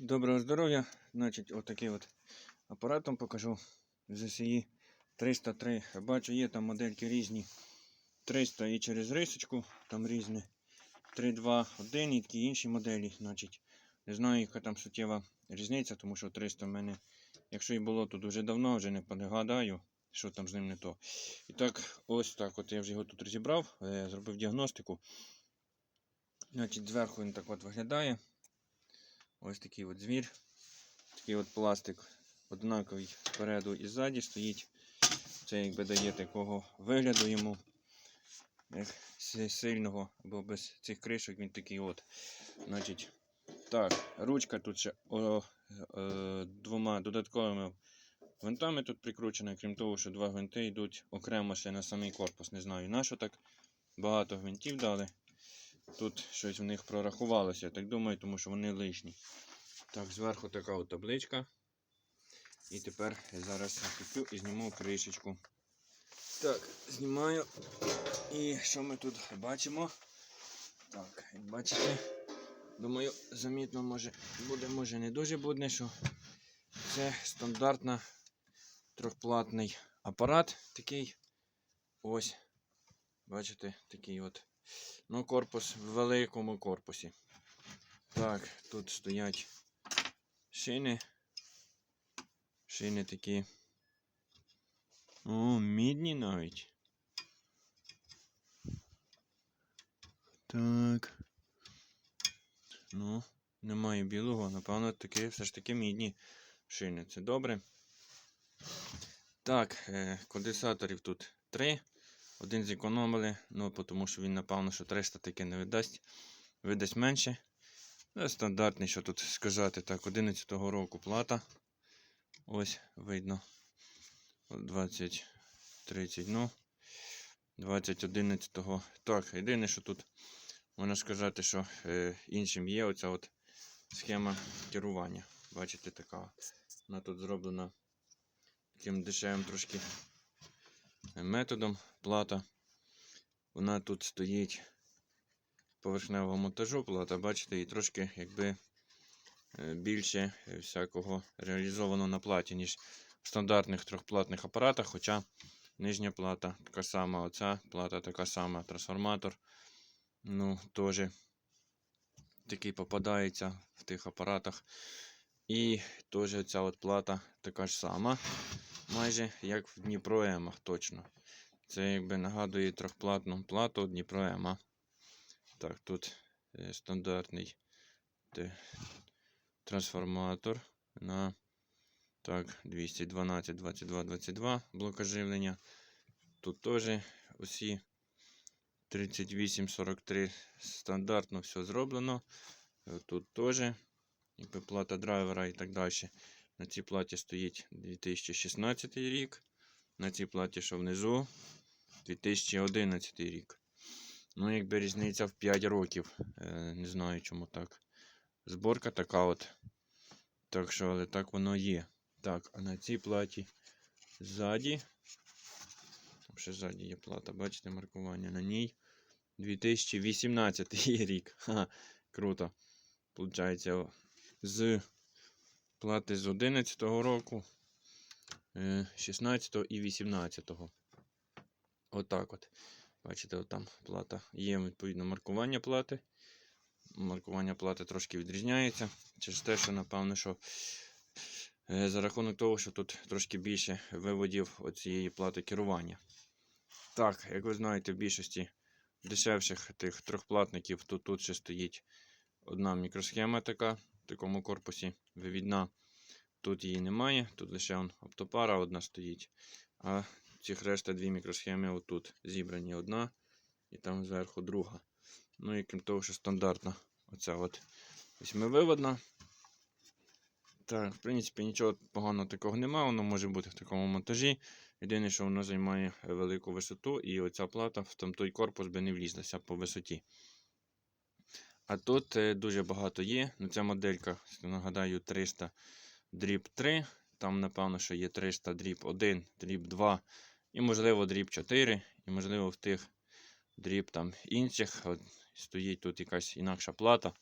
Доброго здоров'я. Значить, отакий от апаратом покажу ZSI 303. Бачу, є там модельки різні. 300 і через рисочку, там різні. 321 і такі інші моделі. Значить, не знаю, яка там суттєва різниця, тому що 300 в мене, якщо і було, то дуже давно, вже не пригадаю, що там з ним не то. І так, ось так. От я вже його тут розібрав, е, зробив діагностику. Значить, зверху він так от виглядає. Ось такий от звір. Такий от пластик однаковий спереду і ззаді стоїть. Це якби дає такого вигляду йому. Як сильного, бо без цих кришок він такий от. Значить, так, ручка тут ще о, е, двома додатковими гвинтами тут прикручена, крім того, що два гвинти йдуть окремо ще на самий корпус. Не знаю, на що так багато гвинтів дали. Тут щось в них прорахувалося, я так думаю, тому що вони лишні. Так, зверху така от табличка. І тепер я зараз накуплю і зніму кришечку. Так, знімаю. І що ми тут бачимо? Так, як бачите, думаю, замітно може буде, може не дуже буде, що це стандартна трьохплатний апарат такий. Ось. Бачите, такий от. Ну, корпус в великому корпусі. Так, тут стоять шини. Шини такі. О, мідні навіть. Так. Ну, немає білого, напевно, таки все ж таки мідні шини. Це добре. Так, е, конденсаторів тут три. Один зекономили, ну тому що він, напевно, що 300 таки не видасть. Видасть менше. Ну, стандартний, що тут сказати. Так, 11-го року плата. Ось видно. 20, 30, ну. 20, 11-го. Так, єдине, що тут можна сказати, що е, іншим є оця от схема керування. Бачите, така. Вона тут зроблена таким дешевим трошки методом плата. Вона тут стоїть поверхневого монтажу плата, бачите, і трошки якби е, більше всякого реалізовано на платі, ніж в стандартних трьохплатних апаратах, хоча нижня плата така сама, оця плата така сама, трансформатор. Ну, теж такий попадається в тих апаратах. І теж ця от плата така ж сама майже як в Дніпро Емах, точно. Це якби нагадує трьохплатну плату Дніпро Ема. Так, тут е, стандартний трансформатор на так, 212, 22, 22 блока живлення. Тут теж усі 38, 43 стандартно все зроблено. Тут теж плата драйвера і так далі. На цій платі стоїть 2016 рік. На цій платі, що внизу, 2011 рік. Ну, якби різниця в 5 років. Е, не знаю, чому так. Зборка така от. Так що, але так воно є. Так, а на цій платі ззаді. Там ще ззаді є плата, бачите, маркування на ній. 2018 рік. Ха, круто. Получається, з плати з 11 року, е, 16 і 18. Отак от. Бачите, от там плата. Є відповідно маркування плати. Маркування плати трошки відрізняється. Через те, що, напевно, що е, за рахунок того, що тут трошки більше виводів оцієї плати керування. Так, як ви знаєте, в більшості дешевших тих трьохплатників, то тут ще стоїть одна мікросхема така такому корпусі вивідна. Тут її немає, тут лише он оптопара одна стоїть. А цих решта дві мікросхеми отут зібрані одна і там зверху друга. Ну і крім того, що стандартна оця от восьмививодна. Так, в принципі, нічого поганого такого немає, воно може бути в такому монтажі. Єдине, що воно займає велику висоту, і оця плата в там той корпус би не влізлася по висоті. А тут е, дуже багато є. Ну, ця моделька, нагадаю, 300 дріб 3. Там, напевно, що є 300 дріб 1, дріб 2, і, можливо, дріб 4, і, можливо, в тих дріб там інших от, стоїть тут якась інакша плата.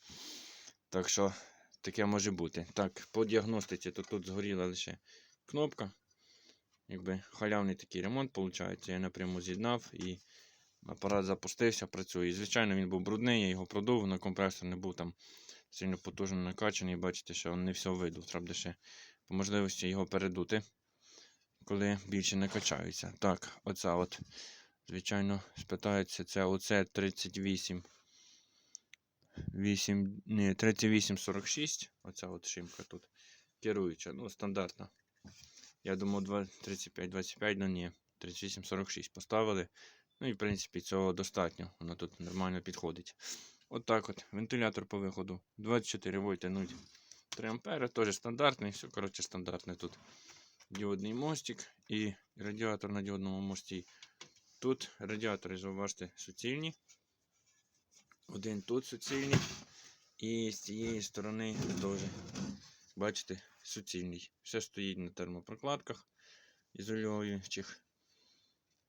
Так що таке може бути. Так, по діагностиці, то тут згоріла лише кнопка. Якби халявний такий ремонт, виходить. Я напряму з'єднав і апарат запустився, працює. І, Звичайно, він був брудний, я його продув, на компресор не був там сильно потужно накачаний. Бачите, що не все видув. Треба ще по можливості його передути, коли більше не качаються. Так, оця от, звичайно, спитається, це оце 38. 8, ні, 3846. Оця от шимка тут керуюча, ну, стандартна. Я думав 35-25, ну ні, 3846 поставили. Ну і в принципі цього достатньо. Воно тут нормально підходить. От так от. Вентилятор по виходу. 24 вольти 0. 3 ампери, теж стандартний, все коротше стандартне тут. Діодний мостик і радіатор на діодному мості. Тут радіатори, зауважте, суцільні. Один тут суцільний. І з цієї сторони теж, бачите, суцільний. Все стоїть на термопрокладках ізолюючих.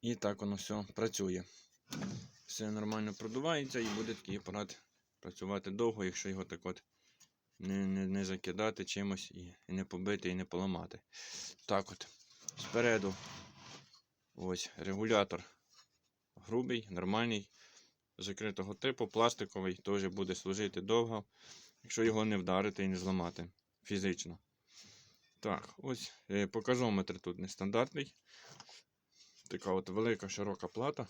І так воно все працює. Все нормально продувається і буде такий апарат працювати довго, якщо його так от не, не, не закидати чимось і, і не побити, і не поламати. Так от. Спереду ось регулятор грубий, нормальний, закритого типу, пластиковий, теж буде служити довго, якщо його не вдарити і не зламати фізично. Так, ось е, показометр тут нестандартний. Така от велика широка плата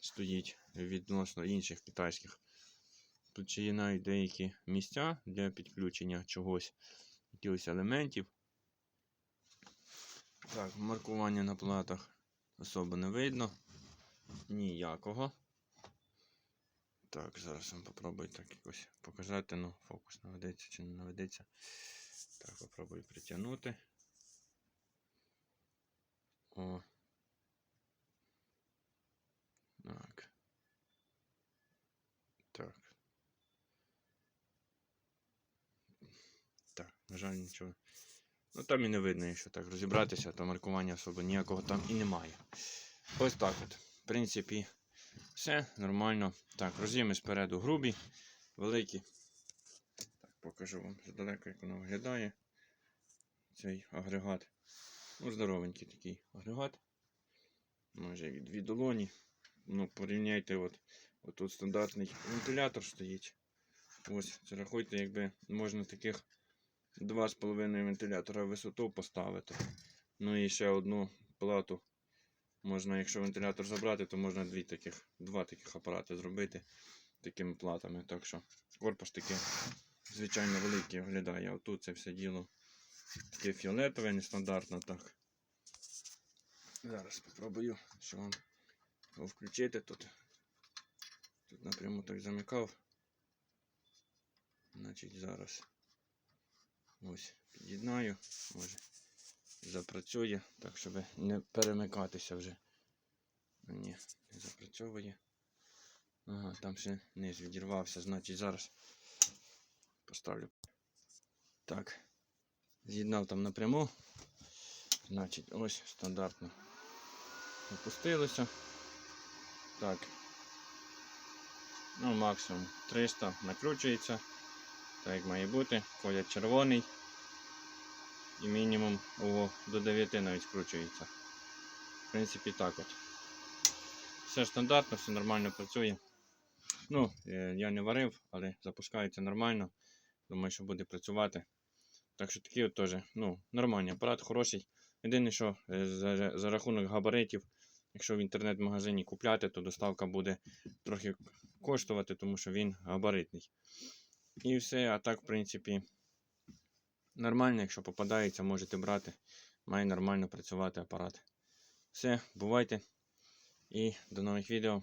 стоїть відносно інших китайських. Тут ще є навіть деякі місця для підключення чогось, якихось елементів. Так, маркування на платах особо не видно. Ніякого. Так, зараз вам попробую так якось показати. Ну, фокус наведеться чи не наведеться. Так, попробую притягнути. О. Так. Так. Так, на жаль, нічого. Ну там і не видно, якщо так розібратися, то маркування особо ніякого там і немає. Ось так от. В принципі, все нормально. Так, роз'єми спереду грубі, великі. Так, покажу вам здалека, як воно виглядає. Цей агрегат. Ну, здоровенький такий агрегат. Майже від дві долоні. Ну, порівняйте, от, от тут стандартний вентилятор стоїть. Ось, це рахуйте, якби можна таких 2,5 вентилятора висоту поставити. Ну і ще одну плату. Можна, якщо вентилятор забрати, то можна дві таких, два таких апарати зробити такими платами. Так що корпус такий, звичайно, великий виглядає. А тут це все діло таке фіолетове, нестандартно так. Зараз спробую, що вам його включити тут. Тут напряму так замикав. Значить, зараз ось під'єднаю, може запрацює, так щоб не перемикатися вже. Ні, не запрацьовує. Ага, там ще низ відірвався, значить зараз поставлю. Так, з'єднав там напряму. Значить, ось стандартно опустилося. Так. Ну, максимум 300 накручується. Так як має бути. Колір червоний. І мінімум о, до 9 навіть скручується. В принципі, так от. Все стандартно, все нормально працює. Ну, е, я не варив, але запускається нормально. Думаю, що буде працювати. Так що такий от теж, ну, нормальний апарат, хороший. Єдине, що е, за, за рахунок габаритів, якщо в інтернет-магазині купляти, то доставка буде трохи коштувати, тому що він габаритний. І все, а так, в принципі, нормально, якщо попадається, можете брати. Має нормально працювати апарат. Все, бувайте. І до нових відео.